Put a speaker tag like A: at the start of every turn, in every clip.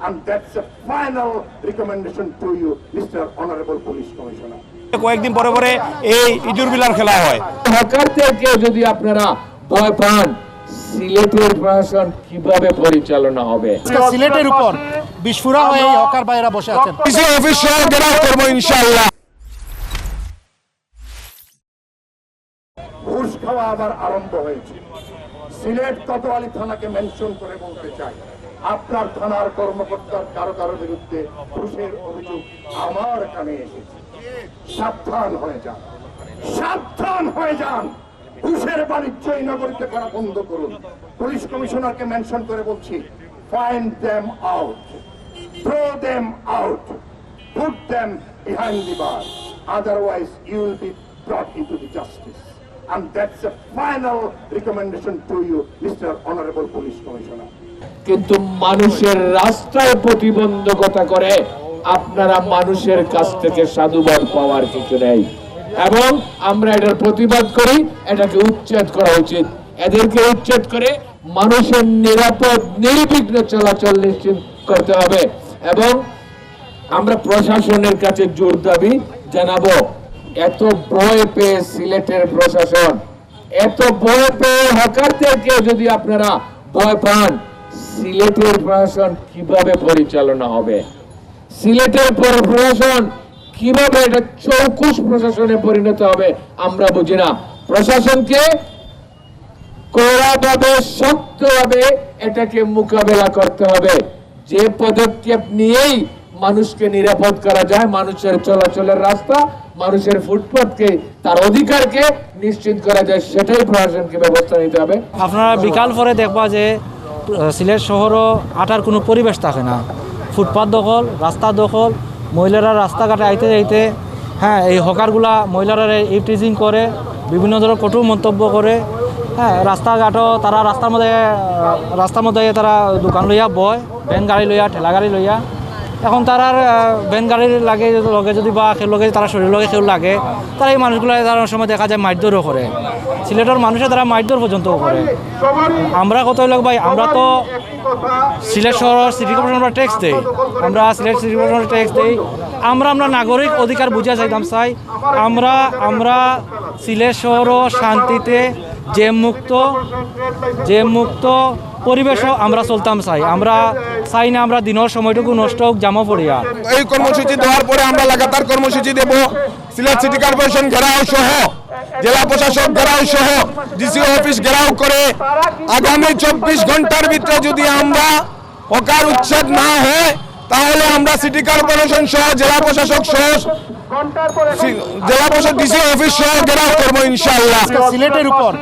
A: And that's a final recommendation to you, Mr. Honorable Police Commissioner.
B: কয়েকদিন পরে পরে এই ইঁদুর বিলার খেলা হয়
C: ঢাকার থেকে যদি আপনারা ভয় পান সিলেটের প্রশাসন কীভাবে পরিচালনা হবে
D: সিলেটের উপর বিস্ফোরা হয়ে এই হকার ভাইরা বসে আছেন
B: অফিস সহ ঘেরাও করব ইনশাল্লাহ
A: ঘুষ খাওয়া আবার আরম্ভ হয়েছে সিলেট কোতোয়ালি থানাকে মেনশন করে বলতে চাই। আপনার থানার কর্মকর্তার কারও কারও বিরুদ্ধে ঘুষের অভিযোগ আমার কানে এসেছে। সাবধান হয়ে যান। সাবধান হয়ে যান। ঘুষের বাণিজ্য এই নগরীতে করা বন্ধ করুন। পুলিশ কমিশনারকে মেনশন করে বলছি find them out throw them out put them behind the bar. Otherwise, you will be brought into the justice. And that's a final recommendation to you, Mr. Honorable Police Commissioner.
C: কিন্তু মানুষের রাস্তায় প্রতিবন্ধকতা করে আপনারা মানুষের কাছ থেকে সাধুবাদ পাওয়ার কিছু নেই এবং আমরা এটার প্রতিবাদ করি এটাকে উচ্ছেদ করা উচিত এদেরকে উচ্ছেদ করে মানুষের নিরাপদ নির্বিঘ্ন চলাচল নিশ্চিত করতে হবে এবং আমরা প্রশাসনের কাছে জোর দাবি জানাব এত ভয় পেয়ে সিলেটের প্রশাসন, এত ভয় পেয়ে হকারদেরকে যদি আপনারা ভয় পান, সিলেটের প্রশাসন কীভাবে পরিচালনা হবে? সিলেটের পর- প্রশাসন কীভাবে এটা চৌকুশ প্রশাসনে পরিণত হবে, আমরা বুঝি না। প্রশাসনকে কড়াভাবে, শক্তভাবে এটাকে মোকাবেলা করতে হবে। যে পদক্ষেপ নিয়েই মানুষকে নিরাপদ করা যায়, মানুষের চলাচলের রাস্তা, মানুষের ফুটপাথকে তার অধিকারকে নিশ্চিত করা যায়, সেটাই প্রশাসনকে ব্যবস্থা নিতে হবে।
E: আপনারা বিকাল পরে দেখবা যে সিলেট শহরও আটার কোনো পরিবেশ থাকে না। ফুটপাথ দখল, রাস্তা দখল, মহিলারা রাস্তাঘাটে আইতে যাইতে হ্যাঁ এই হকারগুলা মহিলারা ইপটিজিং করে, বিভিন্ন ধরনের কঠোর মন্তব্য করে হ্যাঁ রাস্তাঘাটও তারা রাস্তার মধ্যে রাস্তার মধ্যে তারা দোকান লইয়া বয়, ভ্যান গাড়ি লইয়া, ঠেলা গাড়ি লইয়া এখন তার আর ভ্যান গাড়ির লাগে লগে যদি বা লগে তারা শরীর লগে কেউ লাগে, তারা এই মানুষগুলো তারা সময় দেখা যায় মারধরও করে। সিলেটের মানুষের তারা মারধর পর্যন্ত করে। আমরা কত লোক ভাই, আমরা তো সিলেট শহর সিটি কর্পোরেশন আমরা ট্যাক্স দেই। আমরা সিলেট সিটি কর্পোরেশন ট্যাক্স দেই। আমরা আমরা নাগরিক অধিকার বুঝা চাইতাম চাই আমরা আমরা সিলেট শহর শান্তিতে যে মুক্ত যে মুক্ত পরিবেশও আমরা চলতাম চাই। আমরা চাই না আমরা দিনের সময়টুকু নষ্ট হোক জামা পড়িয়া
B: এই কর্মসূচি দেওয়ার পরে আমরা লাগাতার কর্মসূচি দেব। সিলেট সিটি কর্পোরেশন ঘেরাও সহ জেলা প্রশাসক ঘেরাও সহ ডিসি অফিস ঘেরাও করে আগামী চব্বিশ ঘণ্টার ভিতরে যদি আমরা হকার উচ্ছেদ না হয় তাহলে আমরা সিটি কর্পোরেশন সহ জেলা প্রশাসক সহ জেলা প্রশাসক ডিসি অফিস সহ ঘেরাও করব ইনশাআল্লাহ।
D: আজকে সিলেটের উপর।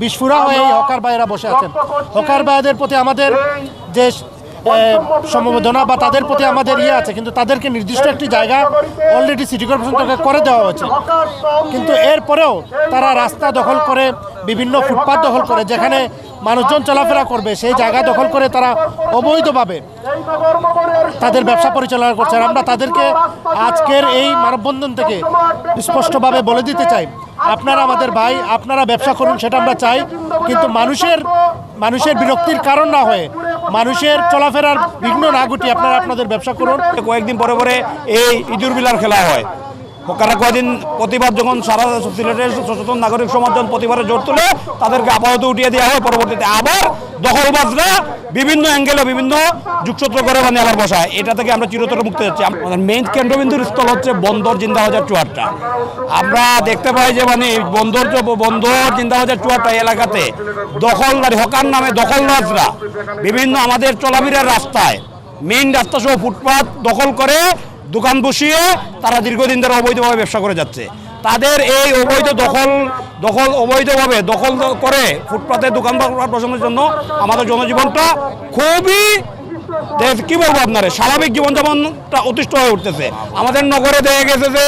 D: বিস্ফোরা হয়ে এই হকার ভাইরা বসে আছেন। হকার ভাইদের প্রতি আমাদের যে সমবেদনা বা তাদের প্রতি আমাদের ইয়ে আছে কিন্তু তাদেরকে নির্দিষ্ট একটি জায়গা অলরেডি সিটি কর্পোরেশন থেকে করে দেওয়া হয়েছে। কিন্তু এরপরেও তারা রাস্তা দখল করে বিভিন্ন ফুটপাত দখল করে যেখানে মানুষজন চলাফেরা করবে সেই জায়গা দখল করে তারা অবৈধভাবে তাদের ব্যবসা পরিচালনা করছে। আর আমরা তাদেরকে আজকের এই মানববন্ধন থেকে স্পষ্টভাবে বলে দিতে চাই। আপনারা আমাদের ভাই, আপনারা ব্যবসা করুন, সেটা আমরা চাই। কিন্তু মানুষের মানুষের বিরক্তির কারণ না হয়ে মানুষের চলাফেরার বিঘ্ন না ঘটিয়ে আপনারা আপনাদের ব্যবসা করুন।
B: কয়েকদিন পরে পরে এই ইঁদুর বিলার খেলা হয়। হকারা কয়েকদিন প্রতিবাদ যখন সারা সিলেটের সচেতন নাগরিক সমাজ যখন প্রতিবারে জোর তুলে তাদেরকে আপাতত উঠিয়ে দেওয়া হয়, পরবর্তীতে আবার দখলবাজরা বিভিন্ন অ্যাঙ্গেলে বিভিন্ন যুগসূত্র করে মানে আবার বসায়। এটা থেকে আমরা চিরতর মুক্ত যাচ্ছি আমাদের মেইন কেন্দ্রবিন্দুর স্থল হচ্ছে বন্দর জিন্দাবাজার চুয়ারটা আমরা দেখতে পাই যে মানে বন্দর বন্দর জিন্দাবাজার চুয়ারটা এলাকাতে দখলদারি, হকার নামে দখলবাজরা বিভিন্ন আমাদের চলাফেরার রাস্তায় মেইন রাস্তা সহ ফুটপাত দখল করে দোকান বসিয়ে তারা দীর্ঘদিন ধরে অবৈধভাবে ব্যবসা করে যাচ্ছে। তাদের এই অবৈধ দখল দখল অবৈধভাবে দখল করে ফুটপাতে দোকান প্রশাসনের জন্য আমাদের জনজীবনটা খুবই কি বলব আপনার, স্বাভাবিক জীবনযাপনটা অতিষ্ঠ হয়ে উঠতেছে। আমাদের নগরে দেখা গেছে যে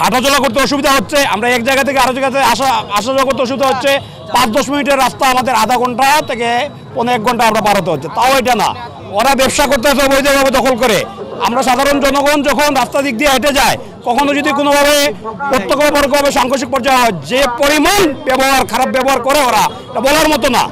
B: হাঁটাচলা করতে অসুবিধা হচ্ছে, আমরা এক জায়গা থেকে আরও জায়গাতে আসা আসা যাওয়া করতে অসুবিধা হচ্ছে। পাঁচ দশ মিনিটের রাস্তা আমাদের আধা ঘণ্টা থেকে পনেরো এক ঘণ্টা আমরা পার হতে হচ্ছে। তাও এটা না। ওরা ব্যবসা করতে আসে অবৈধভাবে দখল করে। আমরা সাধারণ জনগণ যখন রাস্তা দিক দিয়ে হেঁটে যায়, কখনো যদি কোনোভাবে প্রত্যক্ষ প্রত্যক্ষভাবে সাংঘর্ষিক পর্যায়ে হয়, যে পরিমাণ ব্যবহার, খারাপ ব্যবহার করে ওরা বলার মতো না।